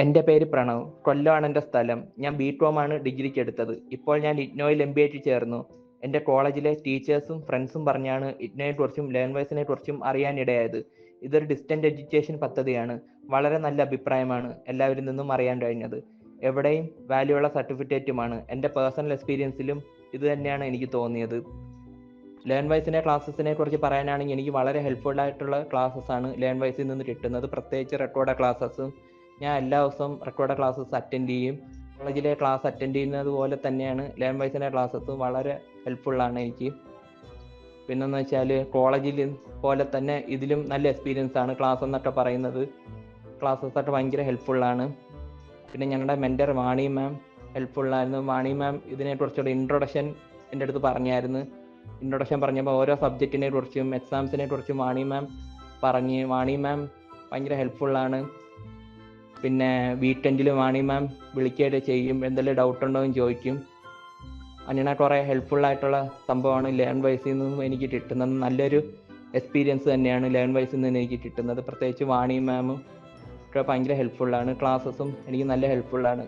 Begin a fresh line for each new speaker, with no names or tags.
എന്റെ പേര് പ്രണവ്. കൊല്ലമാണ് എന്റെ സ്ഥലം. ഞാൻ ബി ആണ് ഡിഗ്രിക്ക് എടുത്തത്. ഇപ്പോൾ ഞാൻ ഇഗ്നോയിൽ എം ബി എക്ക് ചേർന്നു. എന്റെ കോളേജിലെ ടീച്ചേഴ്സും ഫ്രണ്ട്സും പറഞ്ഞാണ് ഇഗ്നോയെ കുറിച്ചും ലേൺവേഴ്സിനെ കുറിച്ചും അറിയാനിടയായത് ഇതൊരു ഡിസ്റ്റന്റ് എഡ്യൂക്കേഷൻ പദ്ധതിയാണ്. വളരെ നല്ല അഭിപ്രായമാണ് എല്ലാവരിൽ നിന്നും അറിയാൻ കഴിഞ്ഞത്. എവിടെയും വാല്യൂ ഉള്ള സർട്ടിഫിക്കറ്റുമാണ്. എന്റെ പേഴ്സണൽ എക്സ്പീരിയൻസിലും ഇത് തന്നെയാണ് എനിക്ക് തോന്നിയത്. ലേൺ വൈസിനെ ക്ലാസ്സസിനെ കുറിച്ച് പറയാനാണെങ്കിൽ എനിക്ക് വളരെ ഹെൽപ്ഫുൾ ആയിട്ടുള്ള ക്ലാസ്സസ് ആണ് ലേൺ വൈസിൽ നിന്ന് കിട്ടുന്നത്. പ്രത്യേകിച്ച് റെക്കോർഡ് ക്ലാസ്സസും ഞാൻ എല്ലാ ദിവസവും റെക്കോർഡ് ക്ലാസ്സസ് അറ്റൻഡ് ചെയ്യും. കോളേജിലെ ക്ലാസ് അറ്റൻഡ് ചെയ്യുന്നത് പോലെ തന്നെയാണ് ലേൺ വൈസിന്റെ ക്ലാസ്സസും വളരെ ഹെൽപ്ഫുള്ളാണ് എനിക്ക്. പിന്നെന്ന് വെച്ചാൽ കോളേജിൽ പോലെ തന്നെ ഇതിലും നല്ല എക്സ്പീരിയൻസ് ആണ് ക്ലാസ് എന്നൊക്കെ പറയുന്നത്. ക്ലാസ്സസ് ഒക്കെ ഭയങ്കര ഹെൽപ്ഫുള്ളാണ് പിന്നെ ഞങ്ങളുടെ മെന്റർ വാണി മാം ഹെൽപ്ഫുള്ളായിരുന്നു വാണി മാം ഇതിനെക്കുറിച്ചുള്ള ഇൻട്രൊഡക്ഷൻ എന്റെ അടുത്ത് പറഞ്ഞായിരുന്നു. ഇൻട്രൊഡക്ഷൻ പറഞ്ഞപ്പോൾ ഓരോ സബ്ജക്റ്റിനെ കുറിച്ചും എക്സാംസിനെ കുറിച്ചും വാണി മാം പറഞ്ഞ് വാണി മാം ഭയങ്കര ഹെൽപ്ഫുള്ളാണ് പിന്നെ വീക്കെൻഡിൽ വാണി മാം വിളിക്കുകയൊക്കെ ചെയ്യും എന്തെങ്കിലും ഡൗട്ട് ഉണ്ടോ എന്ന് ചോദിക്കും. അങ്ങനെ കുറേ ഹെൽപ്ഫുൾ ആയിട്ടുള്ള സംഭവമാണ് ലേൺ വൈസിൽ നിന്നും എനിക്ക് കിട്ടുന്നത്. നല്ലൊരു എക്സ്പീരിയൻസ് തന്നെയാണ് ലേൺ വൈസിൽ നിന്ന് എനിക്ക് കിട്ടുന്നത്. പ്രത്യേകിച്ച് വാണി മാമും ഒക്കെ ഭയങ്കര ഹെൽപ്ഫുള്ളാണ് ക്ലാസ്സസും എനിക്ക് നല്ല ഹെൽപ്ഫുള്ളാണ്